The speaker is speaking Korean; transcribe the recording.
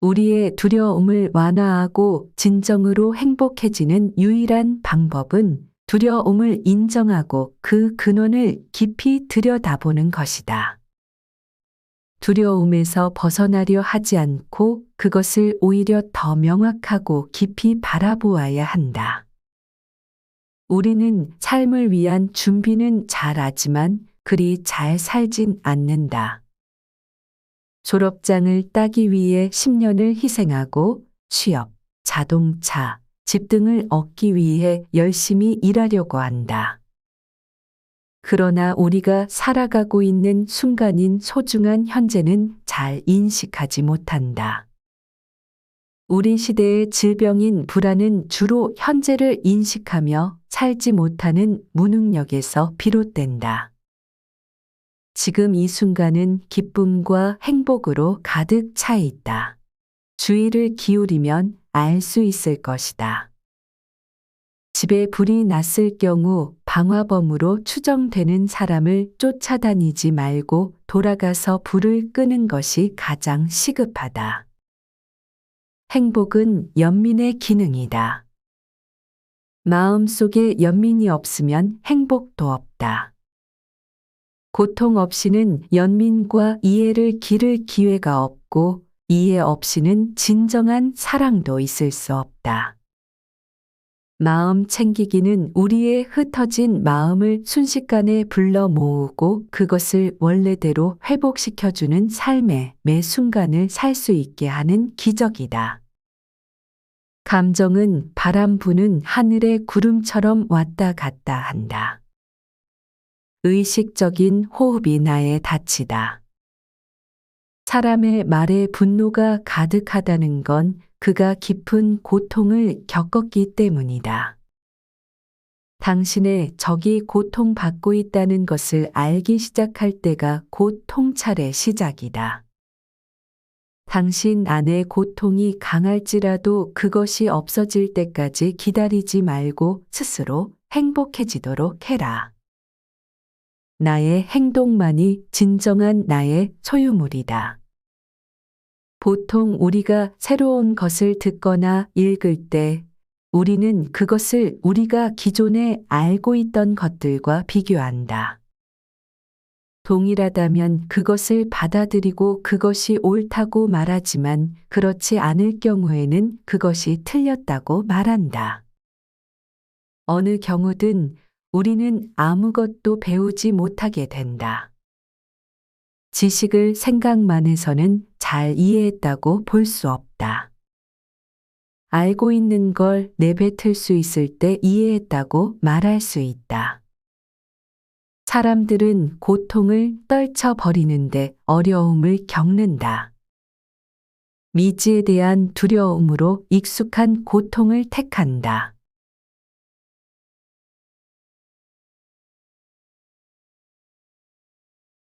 우리의 두려움을 완화하고 진정으로 행복해지는 유일한 방법은 두려움을 인정하고 그 근원을 깊이 들여다보는 것이다. 두려움에서 벗어나려 하지 않고 그것을 오히려 더 명확하고 깊이 바라보아야 한다. 우리는 삶을 위한 준비는 잘하지만 그리 잘 살진 않는다. 졸업장을 따기 위해 10년을 희생하고 취업, 자동차, 집 등을 얻기 위해 열심히 일하려고 한다. 그러나 우리가 살아가고 있는 순간인 소중한 현재는 잘 인식하지 못한다. 우리 시대의 질병인 불안은 주로 현재를 인식하며 살지 못하는 무능력에서 비롯된다. 지금 이 순간은 기쁨과 행복으로 가득 차 있다. 주의를 기울이면 알 수 있을 것이다. 집에 불이 났을 경우 방화범으로 추정되는 사람을 쫓아다니지 말고 돌아가서 불을 끄는 것이 가장 시급하다. 행복은 연민의 기능이다. 마음 속에 연민이 없으면 행복도 없다. 고통 없이는 연민과 이해를 기를 기회가 없고 이해 없이는 진정한 사랑도 있을 수 없다. 마음 챙기기는 우리의 흩어진 마음을 순식간에 불러 모으고 그것을 원래대로 회복시켜주는 삶의 매 순간을 살 수 있게 하는 기적이다. 감정은 바람 부는 하늘의 구름처럼 왔다 갔다 한다. 의식적인 호흡이 나의 다치다. 사람의 말에 분노가 가득하다는 건 그가 깊은 고통을 겪었기 때문이다. 당신의 적이 고통받고 있다는 것을 알기 시작할 때가 곧 통찰의 시작이다. 당신 안의 고통이 강할지라도 그것이 없어질 때까지 기다리지 말고 스스로 행복해지도록 해라. 나의 행동만이 진정한 나의 소유물이다. 보통 우리가 새로운 것을 듣거나 읽을 때 우리는 그것을 우리가 기존에 알고 있던 것들과 비교한다. 동일하다면 그것을 받아들이고 그것이 옳다고 말하지만 그렇지 않을 경우에는 그것이 틀렸다고 말한다. 어느 경우든 우리는 아무것도 배우지 못하게 된다. 지식을 생각만 해서는 잘 이해했다고 볼 수 없다. 알고 있는 걸 내뱉을 수 있을 때 이해했다고 말할 수 있다. 사람들은 고통을 떨쳐버리는데 어려움을 겪는다. 미지에 대한 두려움으로 익숙한 고통을 택한다.